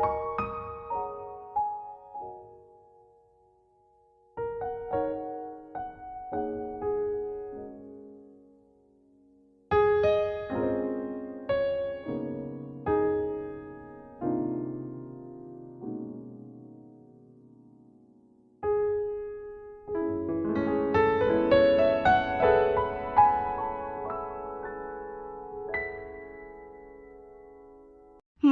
you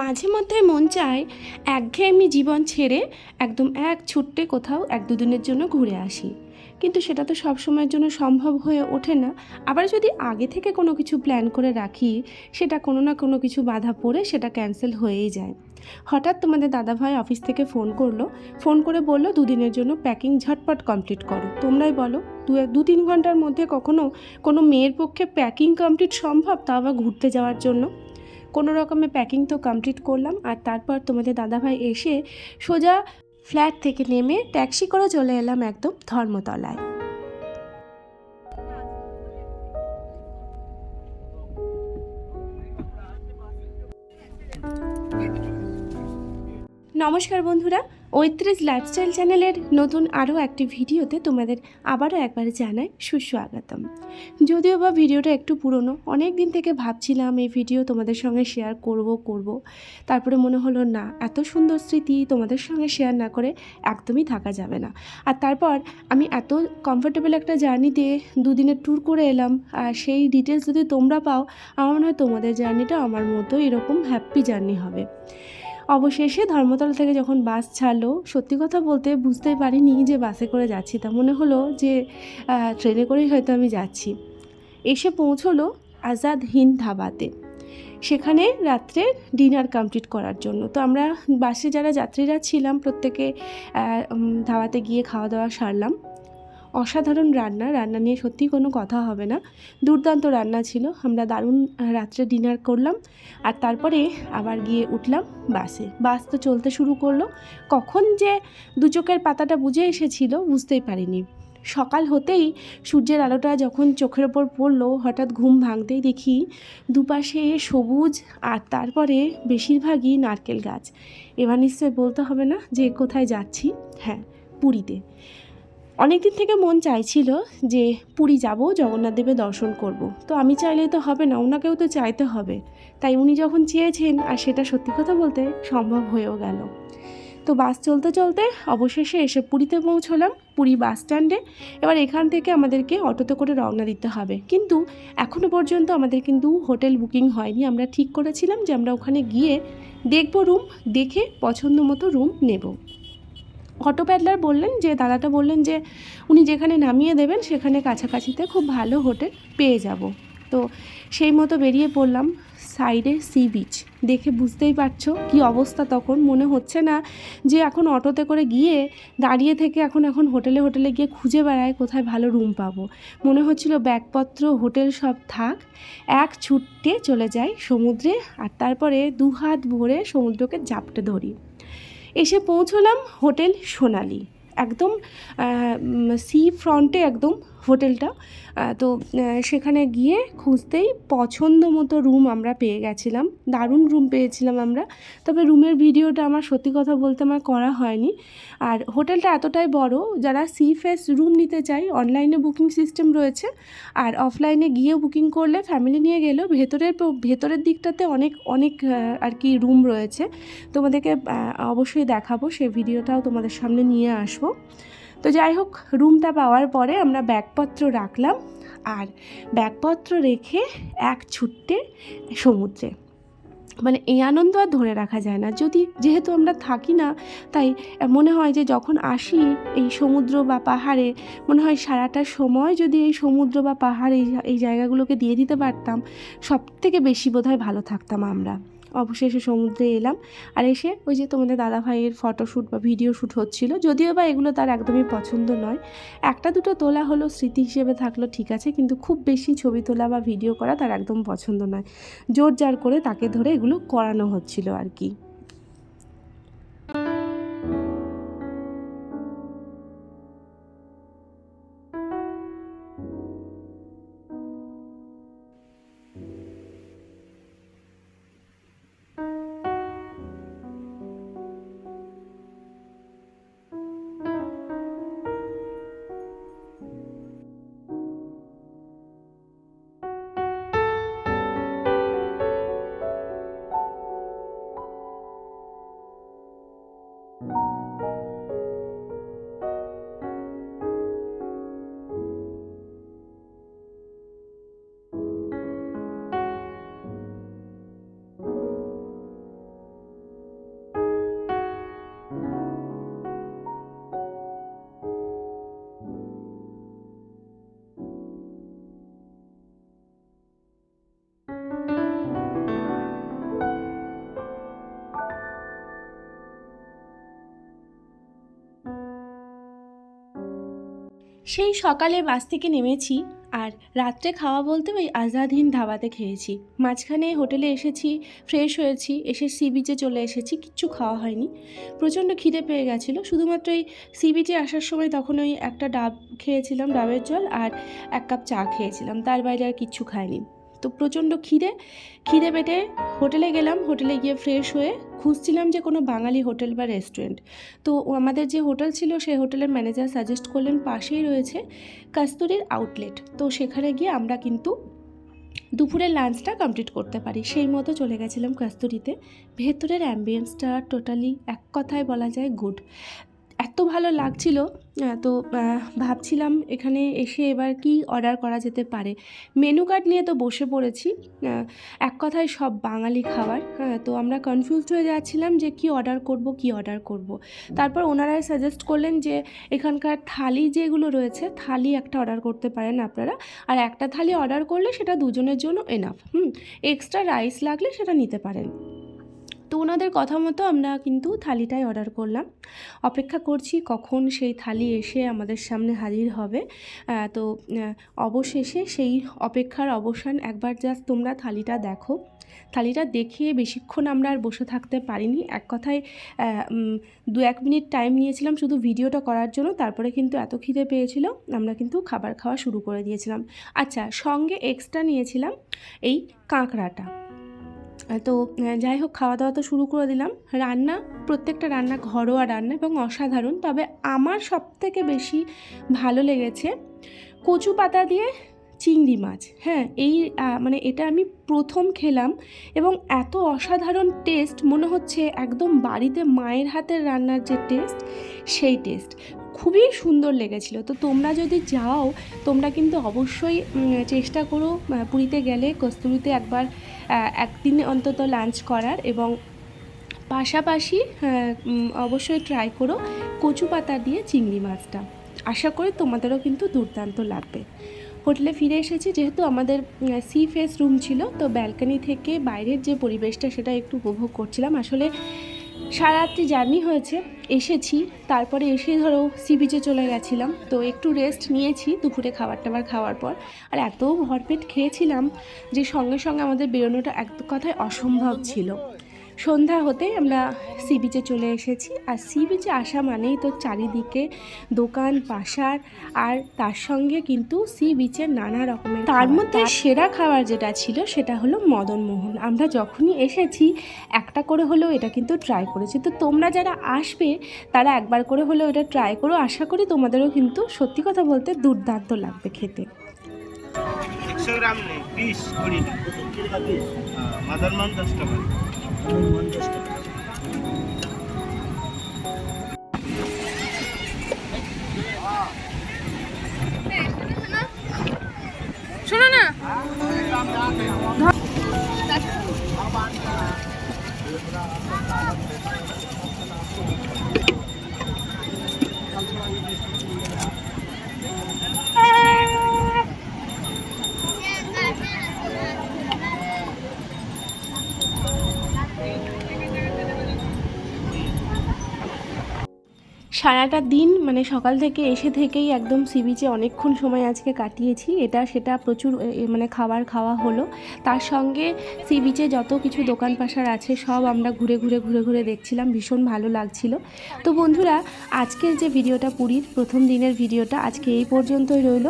মাঝে মধ্যে মন চায় একঘেয়েমি জীবন ছেড়ে একদম এক ছুট্টে কোথাও এক দুদিনের জন্য ঘুরে আসি। কিন্তু সেটা তো সব সময়ের জন্য সম্ভব হয়ে ওঠে না। আবার যদি আগে থেকে কোনো কিছু প্ল্যান করে রাখি, সেটা কোনো না কোনো কিছু বাধা পড়ে সেটা ক্যান্সেল হয়েই যায়। হঠাৎ তোমাদের দাদাভাই অফিস থেকে ফোন করল। ফোন করে বলল, দুদিনের জন্য প্যাকিং ঝটপট কমপ্লিট করো। তোমরাই বলো, দু দু তিন ঘণ্টার মধ্যে কখনো কোনো মেয়ের পক্ষে প্যাকিং কমপ্লিট সম্ভব? তা আবার ঘুরতে যাওয়ার জন্য? কোনো রকমে প্যাকিং তো কমপ্লিট করলাম আর তারপর তোমাদের দাদাভাই এসে সোজা ফ্ল্যাট থেকে নেমে ট্যাক্সি করে চলে এলাম একদম ধর্মতলায়। নমস্কার বন্ধুরা, ঐত্রিশ লাইফস্টাইল চ্যানেলের নতুন আরও একটি ভিডিওতে তোমাদের আবারও একবার জানাই সুস্বাগতম। যদিও বা ভিডিওটা একটু পুরনো অনেক দিন থেকে ভাবছিলাম এই ভিডিও তোমাদের সঙ্গে শেয়ার করব করব। তারপরে মনে হলো, না, এত সুন্দর স্মৃতি তোমাদের সঙ্গে শেয়ার না করে একদমই থাকা যাবে না। আর তারপর আমি এত কমফোর্টেবল একটা জার্নিতে দুদিনের ট্যুর করে এলাম, আর সেই ডিটেলস যদি তোমরা পাও, আমার মনে হয় তোমাদের জার্নিটা আমার মতো এরকম হ্যাপি জার্নি হবে। অবশেষে ধর্মতলা থেকে যখন বাস ছাড়লো, সত্যি কথা বলতে বুঝতেই পারিনি যে বাসে করে যাচ্ছি। তা মনে হলো যে ট্রেনে করেই হয়তো আমি যাচ্ছি। এসে পৌঁছলো আজাদ হিন্দ ধাবাতে। সেখানে রাত্রে ডিনার কমপ্লিট করার জন্য। তো আমরা বাসে যারা যাত্রীরা ছিলাম, প্রত্যেকে ধাবাতে গিয়ে খাওয়া দাওয়া সারলাম। অসাধারণ রান্না রান্না নিয়ে সত্যি কোনো কথা হবে না। দুর্দান্ত রান্না ছিল। আমরা দারুণ রাত্রে ডিনার করলাম আর তারপরে আবার গিয়ে উঠলাম বাসে। বাস তো চলতে শুরু করল। কখন যে দু চোখের পাতাটা বুঝে এসেছিল বুঝতেই পারিনি। সকাল হতেই সূর্যের আলোটা যখন চোখের ওপর পড়ল, হঠাৎ ঘুম ভাঙতেই দেখি দুপাশে সবুজ আর তারপরে বেশিরভাগই নারকেল গাছ। এবার নিশ্চয় বলতে হবে না যে কোথায় যাচ্ছি? হ্যাঁ পুরীতে। অনেক দিন থেকে মন চাইছিল যে পুরী যাব, জগন্নাথ দেবের দর্শন করব। তো আমি চাইলে তো হবে না, ওনাকেও তো চাইতে হবে। তাই উনি যখন চেয়েছেন, আর সেটা সত্যি কথা বলতে সম্ভব হয়েও গেল। তো বাস চলতে চলতে অবশেষে এসে পুরীতে পৌঁছলাম, পুরী বাস স্ট্যান্ডে। এবার এখান থেকে আমাদেরকে অটোতে করে রওনা দিতে হবে। কিন্তু এখনও পর্যন্ত আমাদের কিন্তু হোটেল বুকিং হয়নি। আমরা ঠিক করেছিলাম যে আমরা ওখানে গিয়ে দেখব রুম, দেখে পছন্দ মতো রুম নেব। অটো প্যাডলার বললেন, যে দাদাটা বললেন যে উনি যেখানে নামিয়ে দেবেন সেখানে কাছাকাছিতে খুব ভালো হোটেল পেয়ে যাব। তো সেই মতো বেরিয়ে পড়লাম সাইডে সি বিচ। দেখে বুঝতেই পারছ কি অবস্থা তখন। মনে হচ্ছে না যে এখন অটোতে করে গিয়ে দাঁড়িয়ে থেকে এখন এখন হোটেলে হোটেলে গিয়ে খুঁজে বেড়ায় কোথায় ভালো রুম পাবো। মনে হচ্ছিল ব্যাগপত্র, হোটেল সব থাক, এক ছুট্টে চলে যাই সমুদ্রে আর তারপরে দু হাত ভরে সমুদ্রকে জাপটে ধরি। এসে পৌঁছলাম হোটেল সোনালি। একদম সি ফ্রন্টে একদম হোটেলটা। তো সেখানে গিয়ে খুঁজতেই পছন্দ মতো রুম আমরা পেয়ে গেছিলাম। দারুণ রুম পেয়েছিলাম আমরা। তবে রুমের ভিডিওটা আমার সত্যি কথা বলতে আমার করা হয়নি। আর হোটেলটা এতটাই বড়, যারা সি ফেস রুম নিতে চাই অনলাইনে বুকিং সিস্টেম রয়েছে। আর অফলাইনে গিয়ে বুকিং করলে ফ্যামিলি নিয়ে গেলেও ভেতরের ভেতরের দিকটাতে অনেক অনেক আর কি রুম রয়েছে। তোমাদেরকে অবশ্যই দেখাবো সেই ভিডিওটাও তোমাদের সামনে নিয়ে আসব। তো যাই হোক রুমটা পাওয়ার পরে আমরা ব্যাগপত্র রাখলাম আর ব্যাগপত্র রেখে এক ছুট্টে সমুদ্রে। মানে এই আনন্দ আর ধরে রাখা যায় না। যদি যেহেতু আমরা থাকি না, তাই মনে হয় যে যখন আসি এই সমুদ্র বা পাহাড়ে, মনে হয় সারাটা সময় যদি এই সমুদ্র বা পাহাড় এই জায়গাগুলোকে দিয়ে দিতে পারতাম সব থেকে বেশি বোধহয় ভালো থাকতাম আমরা। অবশেষে সমুদ্রে এলাম আর এসে ওই যে তোমাদের দাদা ভাইয়ের ফটোশ্যুট বা ভিডিও শ্যুট হচ্ছিল। যদিও বা এগুলো তার একদমই পছন্দ নয়। একটা দুটো তোলা হলো স্মৃতি হিসেবে থাকল ঠিক আছে, কিন্তু খুব বেশি ছবি তোলা বা ভিডিও করা তার একদম পছন্দ নয়। জোর জার করে তাকে ধরে এগুলো করানো হচ্ছিল আর কি। সেই সকালে বাস থেকে নেমেছি আর রাত্রে খাওয়া বলতে ওই আজাদহীন ধাবাতে খেয়েছি। মাঝখানে হোটেলে এসেছি, ফ্রেশ হয়েছি, এসে সি বিচে চলে এসেছি, কিচ্ছু খাওয়া হয়নি। প্রচণ্ড খিদে পেয়ে গেছিল, শুধুমাত্র এই সি বিচে আসার সময় তখন ওই একটা ডাব খেয়েছিলাম, ডাবের জল, আর এক কাপ চা খেয়েছিলাম, তার বাইরে আর কিচ্ছু খাইনি। তো প্রচণ্ড খিদে। খিদে পেটে হোটেলে গেলাম, হোটেলে গিয়ে ফ্রেশ হয়ে খুঁজছিলাম যে কোনো বাঙালি হোটেল বা রেস্টুরেন্ট তো আমাদের যে হোটেল ছিল সেই হোটেলের ম্যানেজার সাজেস্ট করলেন পাশেই রয়েছে কাস্তুরির আউটলেট তো সেখানে গিয়ে আমরা কিন্তু দুপুরের লাঞ্চটা কমপ্লিট করতে পারি। সেই মতো চলে গেছিলাম কাস্তুরিতে। ভেতরের অ্যাম্বিয়েন্সটা টোটালি এক কথায় বলা যায় গুড এত ভালো লাগছিল তো ভাবছিলাম এখানে এসে এবার কি অর্ডার করা যেতে পারে। মেনু কার্ড নিয়ে তো বসে পড়েছি এক কথায় সব বাঙালি খাবার হ্যাঁ তো আমরা কনফিউজড হয়ে যাচ্ছিলাম যে কি অর্ডার করব, কি অর্ডার করব। তারপর ওনারাই সাজেস্ট করলেন যে এখানকার থালি যেগুলো রয়েছে, থালি একটা অর্ডার করতে পারেন আপনারা। আর একটা থালি অর্ডার করলে সেটা দুজনের জন্য এনাফ হুম এক্সট্রা রাইস লাগলে সেটা নিতে পারেন। তো ওনাদের কথা মতো আমরা কিন্তু থালিটাই অর্ডার করলাম। অপেক্ষা করছি কখন সেই থালি এসে আমাদের সামনে হাজির হবে। তো অবশেষে সেই অপেক্ষার অবসান, একবার জাস্ট তোমরা থালিটা দেখো। থালিটা দেখে বেশিক্ষণ আমরা আর বসে থাকতে পারিনি। এক কথায় দু এক মিনিট টাইম নিয়েছিলাম শুধু ভিডিওটা করার জন্য, তারপরে কিন্তু এত খিদে পেয়েছিল, আমরা কিন্তু খাবার খাওয়া শুরু করে দিয়েছিলাম। আচ্ছা সঙ্গে এক্সট্রা নিয়েছিলাম এই কাঁকড়াটা। তো যাই হোক খাওয়া দাওয়া তো শুরু করে দিলাম। রান্না, প্রত্যেকটা রান্না ঘরোয়া রান্না এবং অসাধারণ, তবে আমার সবথেকে বেশি ভালো লেগেছে কচু পাতা দিয়ে চিংড়ি মাছ। হ্যাঁ এই মানে এটা আমি প্রথম খেলাম এবং এত অসাধারণ টেস্ট মনে হচ্ছে একদম বাড়িতে মায়ের হাতের রান্নার যে টেস্ট সেই টেস্ট খুবই সুন্দর লেগেছিল। তো তোমরা যদি যাও, তোমরা কিন্তু অবশ্যই চেষ্টা করো পুরীতে গেলে কস্তুরিতে একবার একদিন অন্তত লাঞ্চ করার এবং পাশাপাশি অবশ্যই ট্রাই করো কচু পাতা দিয়ে চিংড়ি মাছটা। আশা করি তোমাদেরও কিন্তু দুর্দান্ত লাগবে। হোটেলে ফিরে এসেছি, যেহেতু আমাদের সি ফেস রুম ছিল, তো ব্যালকনি থেকে বাইরের যে পরিবেশটা সেটা একটু উপভোগ করছিলাম। আসলে সারারাত্রি জার্নি হয়েছে এসেছি, তারপরে এসে ধরো সি বিচে চলে গেছিলাম। তো একটু রেস্ট নিয়েছি দুপুরে খাবার টাবার খাওয়ার পর। আর এত ভরপেট খেয়েছিলাম যে সঙ্গে সঙ্গে আমাদের বেরোনোটা এক কথায় অসম্ভব ছিল। সন্ধ্যা হতে আমরা সি বিচে চলে এসেছি। আর সি বিচে আসা মানেই তো চারিদিকে দোকান পাশার আর তার সঙ্গে কিন্তু সি বিচের নানা রকমের তার মধ্যে সেরা খাবার যেটা ছিল সেটা হলো মদনমোহন আমরা যখনই এসেছি একটা করে হলেও এটা কিন্তু ট্রাই করেছি। তো তোমরা যারা আসবে তারা একবার করে হলেও এটা ট্রাই করো। আশা করি তোমাদেরও কিন্তু সত্যি কথা বলতে দুর্দান্ত লাগবে খেতে। একশো গ্রাম নেই পিস কুড়ি। মাদার মান দশ টাকা। One just সারাটা দিন মানে সকাল থেকে এসে থেকেই একদম সি বিচে অনেকক্ষণ সময় আজকে কাটিয়েছি। এটা, সেটা প্রচুর মানে খাবার খাওয়া হলো। তার সঙ্গে সি বিচে যত কিছু দোকান পাশার আছে, সব আমরা ঘুরে ঘুরে ঘুরে ঘুরে দেখছিলাম। ভীষণ ভালো লাগছিল। তো বন্ধুরা, আজকের যে ভিডিওটা পুরীর, প্রথম দিনের ভিডিওটা আজকে এই পর্যন্তই রইল।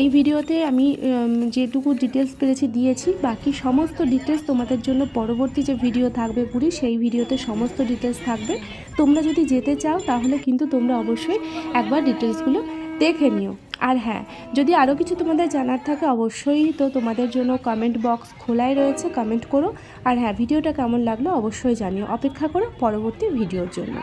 এই ভিডিওতে আমি যেটুকু ডিটেলস পেরেছি দিয়েছি, বাকি সমস্ত ডিটেলস তোমাদের জন্য পরবর্তী যে ভিডিও থাকবে পুরী, সেই ভিডিওতে সমস্ত ডিটেলস থাকবে। তোমরা যদি যেতে চাও, তাহলে কিন্তু তোমরা অবশ্যই একবার ডিটেলসগুলো দেখে নিও। আর হ্যাঁ যদি আরও কিছু তোমাদের জানার থাকে অবশ্যই তো তোমাদের জন্য কমেন্ট বক্স খোলাই রয়েছে কমেন্ট করো। আর হ্যাঁ ভিডিওটা কেমন লাগল অবশ্যই জানিও। অপেক্ষা করো পরবর্তী ভিডিওর জন্য।